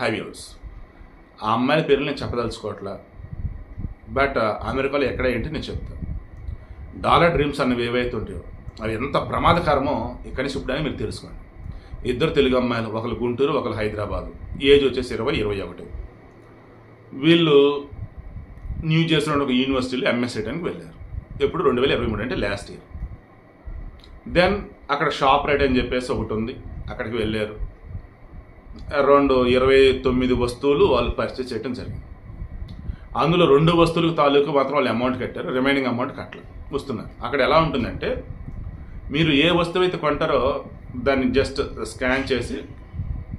Five years ఆ అమ్మాయిల పేర్లు నేను చెప్పదలుచుకోవట్లా. బట్ uh, అమెరికాలో ఎక్కడ ఏంటి నేను చెప్తాను డాలర్ డ్రీమ్స్ అన్నవి ఏవైతే ఉంటాయో అవి ఎంత ప్రమాదకరమో ఇక్కడి నుంచి ఇప్పుడని మీరు తెలుసుకోండి. ఇద్దరు తెలుగు అమ్మాయిలు ఒకరు గుంటూరు ఒకరు హైదరాబాదు. ఏజ్ వచ్చేసి ఇరవై ఇరవై ఒకటి. వీళ్ళు న్యూ జెర్సీలో ఒక యూనివర్సిటీలో ఎంఎస్ చేయడానికి వెళ్ళారు. ఎప్పుడు రెండు వేల ఇరవై మూడు అంటే లాస్ట్ ఇయర్ దెన్ అక్కడ షాప్ రైట్ అని చెప్పేసి ఒకటి ఉంది. అక్కడికి వెళ్ళారు. అరౌండ్ ఇరవై తొమ్మిది వస్తువులు వాళ్ళు పర్చేస్ చేయడం జరిగింది. అందులో రెండు వస్తువులకు తాలూకు మాత్రం వాళ్ళు అమౌంట్ కట్టారు. రిమైనింగ్ అమౌంట్ కట్టలేదు. వస్తున్నారు. అక్కడ ఎలా ఉంటుందంటే మీరు ఏ వస్తువు అయితే కొంటారో దాన్ని జస్ట్ స్కాన్ చేసి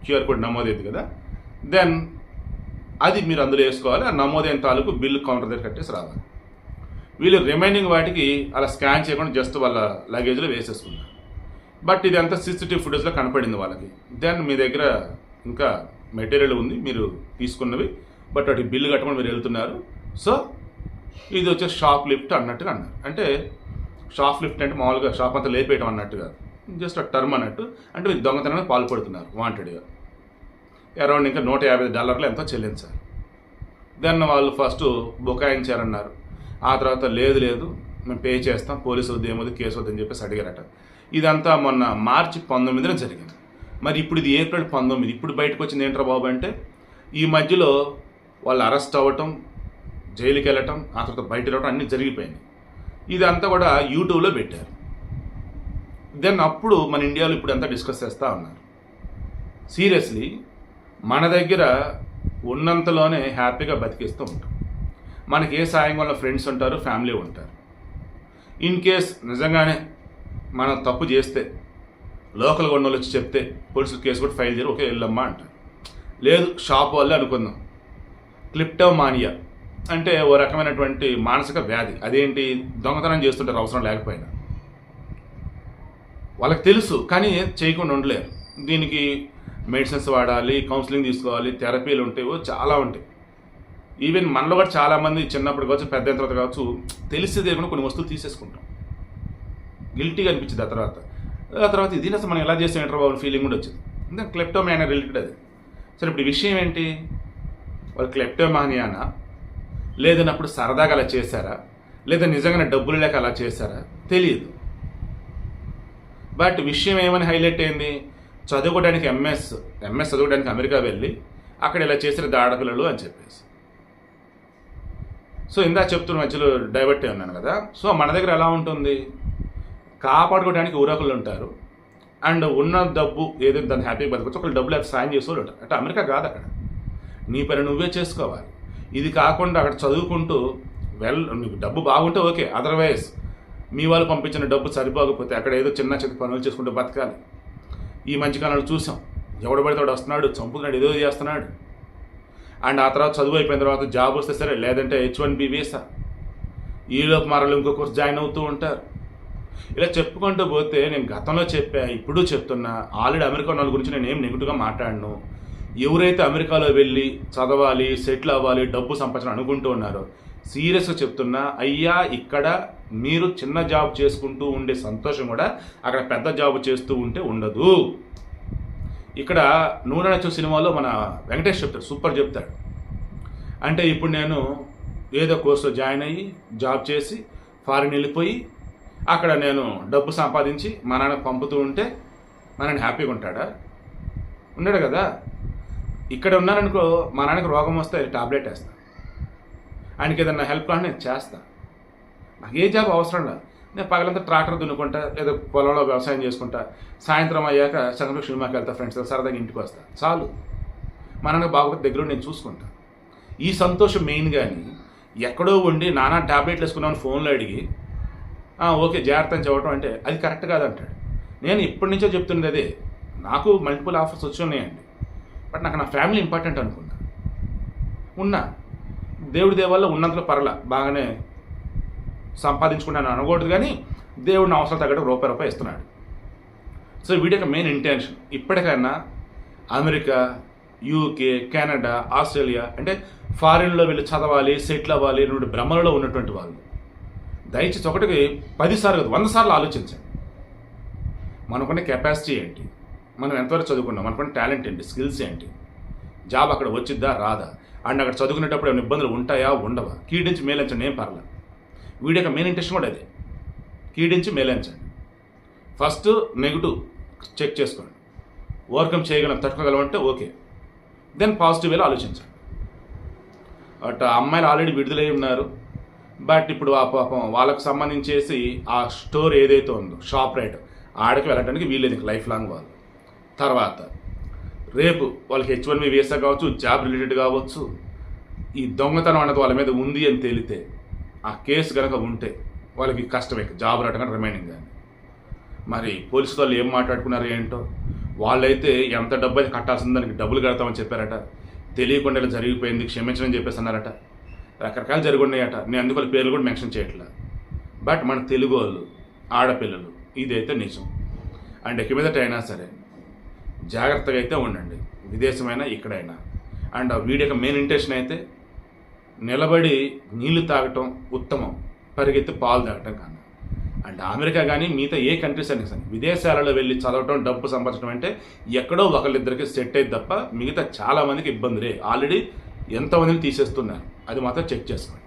క్యూఆర్ కోడ్ నమోదైంది కదా దెన్ అది మీరు అందులో వేసుకోవాలి. ఆ నమోదైన తాలూకు బిల్లు కౌంటర్ దగ్గర కట్టేసి రావాలి. వీళ్ళు రిమైనింగ్ వాటికి అలా స్కాన్ చేయకుండా జస్ట్ వాళ్ళ లగేజ్లో వేసేసుకున్నారు. బట్ ఇది అంతా సీసీటీవీ ఫుటేజ్లో కనపడింది వాళ్ళకి. దెన్ మీ దగ్గర ఇంకా మెటీరియల్ ఉంది మీరు తీసుకున్నవి బట్ వాటికి బిల్లు కట్టమని మీరు వెళ్తున్నారు. సో ఇది వచ్చేసి షాప్ లిఫ్ట్ అన్నట్టుగా అన్నారు. అంటే షాప్ లిఫ్ట్ అంటే మామూలుగా షాప్ అంతా లేపేయడం అన్నట్టుగా. జస్ట్ ఆ టర్మ్ అన్నట్టు. అంటే మీరు దొంగతనానికి పాల్పడుతున్నారు వాంటెడ్గా అరౌండ్ ఇంకా నూట యాభై డాలర్లు ఎంతో చెల్లించాలి దెన్ వాళ్ళు ఫస్ట్ బుకాయించారన్నారు. ఆ తర్వాత లేదు లేదు మేము పే చేస్తాం పోలీసులు వద్దు కేసు వద్దని చెప్పేసి అడిగారట. ఇదంతా మొన్న మార్చి పంతొమ్మిదిన జరిగింది. మరి ఇప్పుడు ఇది ఏప్రిల్ పంతొమ్మిది. ఇప్పుడు బయటకు వచ్చింది ఏంట్రా బాబు అంటే ఈ మధ్యలో వాళ్ళు అరెస్ట్ అవ్వటం జైలుకి వెళ్ళటం ఆ తర్వాత బయట రావటం అన్నీ జరిగిపోయింది ఇదంతా కూడా యూట్యూబ్లో పెట్టారు. దెన్ అప్పుడు మన ఇండియాలో ఇప్పుడు అంతా డిస్కస్ చేస్తూ ఉన్నారు. సీరియస్లీ మన దగ్గర ఉన్నంతలోనే హ్యాపీగా బతికిస్తూ ఉంటాం. మనకి ఏ సాయం వల్ల ఫ్రెండ్స్ ఉంటారు ఫ్యామిలీ ఉంటారు. ఇన్ కేస్ నిజంగానే మనం తప్పు చేస్తే లోకల్ ఉన్న వచ్చి చెప్తే పోలీసులు కేసు కూడా ఫైల్ చేయరు ఓకే వెళ్ళమ్మా అంట లేదు షాప్ వల్లే అనుకుందాం. క్లిప్టోమానియా అంటే ఓ రకమైనటువంటి మానసిక వ్యాధి. అదేంటి? దొంగతనం చేస్తుంటారు అవసరం లేకపోయినా. వాళ్ళకి తెలుసు కానీ చేయకుండా ఉండలేరు. దీనికి మెడిసిన్స్ వాడాలి కౌన్సిలింగ్ తీసుకోవాలి థెరపీలు ఉంటాయో చాలా ఉంటాయి. ఈవెన్ మనలో కూడా చాలామంది చిన్నప్పుడు కావచ్చు పెద్ద తర్వాత కావచ్చు తెలిసి తెలియకుండా కొన్ని వస్తువులు తీసేసుకుంటాం. గిల్టీగా అనిపించింది ఆ తర్వాత. ఆ తర్వాత ఇది అసలు మనం ఎలా చేస్తాం ఏంటో బాబు ఫీలింగ్ కూడా వచ్చింది. అంటే క్లెప్టోమానియా రిలేటెడ్ అది. సరే ఇప్పుడు ఈ విషయం ఏంటి? వాళ్ళు క్లెప్టోమానియానా లేదన్నప్పుడు సరదాగా అలా చేశారా? లేదా నిజంగానే డబ్బులు లేక అలా చేశారా? తెలియదు. బట్ విషయం ఏమని హైలైట్ అయింది? చదువుకోవడానికి ఎంఎస్ ఎంఎస్ చదువుకోవడానికి అమెరికా వెళ్ళి అక్కడ ఇలా చేసిన దాడపిల్లలు అని చెప్పేసి. సో ఇందా చెప్తున్న మధ్యలో డైవర్ట్ అయి ఉన్నాను కదా. సో మన దగ్గర ఎలా ఉంటుంది? కాపాడుకోవడానికి ఊరకులు ఉంటారు. అండ్ ఉన్న డబ్బు ఏదైతే దాన్ని హ్యాపీగా బతకొచ్చు. ఒకళ్ళు డబ్బులు అయితే సాయం చేసేవాళ్ళు ఉంటారు. అంటే అమెరికా కాదు అక్కడ. నీ పని నువ్వే చేసుకోవాలి. ఇది కాకుండా అక్కడ చదువుకుంటూ వెల్ నీకు డబ్బు బాగుంటే ఓకే. అదర్వైజ్ మీ వాళ్ళు పంపించిన డబ్బు సరిపోకపోతే అక్కడ ఏదో చిన్న చిన్న పనులు చేసుకుంటూ బతకాలి. ఈ మధ్యకాలంలో చూసాం. ఎవడు పడితే వాడు వస్తున్నాడు చంపుతున్నాడు ఏదో చేస్తున్నాడు. అండ్ ఆ తర్వాత చదువు అయిపోయిన తర్వాత జాబ్ వస్తే సరే లేదంటే హెచ్ వన్ బి వీసా ఈలోపు మరలు ఇంకో కోర్స్ జాయిన్ అవుతూ ఉంటారు. ఇలా చెప్పుకుంటూ పోతే నేను గతంలో చెప్పా ఇప్పుడు చెప్తున్నా. ఆల్రెడీ అమెరికా వాళ్ళ గురించి నేను ఏం నెగిటివ్గా మాట్లాడను. ఎవరైతే అమెరికాలో వెళ్ళి చదవాలి సెటిల్ అవ్వాలి డబ్బు సంపాదించాలని అనుకుంటూ ఉన్నారో సీరియస్గా చెప్తున్నా అయ్యా ఇక్కడ మీరు చిన్న జాబ్ చేసుకుంటూ ఉండే సంతోషం కూడా అక్కడ పెద్ద జాబ్ చేస్తూ ఉంటే ఉండదు. ఇక్కడ నూనె నచ్చు సినిమాలో మన వెంకటేష్ చెప్తాడు సూపర్ చెప్తాడు. అంటే ఇప్పుడు నేను ఏదో కోర్సులో జాయిన్ అయ్యి జాబ్ చేసి ఫారిన్ వెళ్ళిపోయి అక్కడ నేను డబ్బు సంపాదించి మా నాన్న పంపుతూ ఉంటే మా నాన్న హ్యాపీగా ఉంటాడా? ఉన్నాడు కదా? ఇక్కడ ఉన్నాననుకో మా నాన్నకి రోగం వస్తే టాబ్లెట్ వేస్తా. ఆయనకి ఏదన్నా హెల్ప్ కావాలి నేను చేస్తా. నాకు ఏ జాబ్ అవసరం లేదు. నేను పగలంతా ట్రాక్టర్ దున్నుకుంటా లేదా పొలంలో వ్యవసాయం చేసుకుంటా. సాయంత్రం అయ్యాక చంద్రబాబు సినిమాకి వెళ్తా ఫ్రెండ్స్ సరదాగా ఇంటికి వస్తా. చాలు. మా నాన్న బాగోతే దగ్గర నేను చూసుకుంటా. ఈ సంతోషం మెయిన్ కానీ ఎక్కడో ఉండి నానా టాబ్లెట్లు వేసుకున్నాను ఫోన్లో అడిగి ఓకే జాగ్రత్త అని చెప్పడం అంటే అది కరెక్ట్ కాదంటాడు. నేను ఇప్పటి నుంచో చెప్తున్నది అదే. నాకు మల్టిపుల్ ఆఫర్స్ వచ్చి ఉన్నాయండి. బట్ నాకు నా ఫ్యామిలీ ఇంపార్టెంట్ అనుకున్నా ఉన్నా. దేవుడి దేవాల్లో ఉన్నంతలో పర్ల బాగానే సంపాదించుకున్నాను అనకూడదు కానీ దేవుడిని అవసరం తగ్గట్టు రూపాయి రూపాయి ఇస్తున్నాడు. సో వీడి యొక్క మెయిన్ ఇంటెన్షన్ ఇప్పటికైనా అమెరికా యూకే కెనడా ఆస్ట్రేలియా అంటే ఫారిన్లో వెళ్ళి చదవాలి సెటిల్ అవ్వాలి రెండు భ్రమలలో ఉన్నటువంటి వాళ్ళు. దయచేసి ఒకటికి పదిసార్లు కాదు వంద సార్లు ఆలోచించండి. మనకున్న కెపాసిటీ ఏంటి? మనం ఎంతవరకు చదువుకున్నాం? మనకున్న టాలెంట్ ఏంటి? స్కిల్స్ ఏంటి? జాబ్ అక్కడ వచ్చిద్దా? రాదా? అండ్ అక్కడ చదువుకునేటప్పుడు ఏమైనా ఇబ్బందులు ఉంటాయా? ఉండవా? కీడించి మేలించండి ఏం పర్లేదు. వీడి యొక్క మెయిన్ ఇంట్రెస్ట్ కూడా అదే. కీడించి మేలించండి. ఫస్ట్ నెగిటివ్ చెక్ చేసుకోండి. ఓవర్కమ్ చేయగలం తట్టుకోగలమంటే ఓకే దెన్ పాజిటివ్ వేలో ఆలోచించండి. బట్ అమ్మాయిలు ఆల్రెడీ విడుదలై ఉన్నారు. బట్ ఇప్పుడు ఆ పాపం వాళ్ళకు సంబంధించేసి ఆ స్టోర్ ఏదైతే ఉందో షాప్ రైట్ ఆడకి వెళ్ళడానికి వీలేదు ఇంక లైఫ్ లాంగ్ వాళ్ళు. తర్వాత రేపు వాళ్ళకి హెచ్ వన్ వీసా కావచ్చు జాబ్ రిలేటెడ్ కావచ్చు ఈ దొంగతనం అన్నది వాళ్ళ మీద ఉంది అని తేలితే ఆ కేసు కనుక ఉంటే వాళ్ళకి కష్టమే జాబ్ రావడం రిమైనింగ్ కానీ. మరి పోలీసు వాళ్ళు ఏం మాట్లాడుకున్నారు ఏంటో? వాళ్ళైతే ఎంత డబ్బు అయితే కట్టాల్సింది దానికి డబ్బులు కడతామని చెప్పారట. తెలియకుండా జరిగిపోయింది క్షమించని చెప్పేసి అన్నారట. రకరకాలు జరుగున్నాయట. నేను అందుకు పేర్లు కూడా మెన్షన్ చేయట్లా. బట్ మన తెలుగు వాళ్ళు ఆడపిల్లలు ఇదైతే నిజం. అండ్ ఇక మీదట అయినా సరే జాగ్రత్తగా అయితే ఉండండి. విదేశమైనా ఇక్కడైనా. అండ్ వీడి యొక్క మెయిన్ ఇంటెన్షన్ అయితే నిలబడి నీళ్ళు తాగటం ఉత్తమం. పరిగెత్తి పాలు తాగటం కన్నా అండ్ అమెరికా కానీ మిగతా ఏ కంట్రీస్ అయినా సరే విదేశాలలో వెళ్ళి చదవటం డబ్బు సంపాదించడం అంటే ఎక్కడో ఒకళ్ళిద్దరికి సెట్ అయ్యి తప్ప మిగతా చాలామందికి ఇబ్బందులే. ఆల్రెడీ ఎంతమందిని తీసేస్తున్నారు. అది మాత్రం చెక్ చేసుకోండి.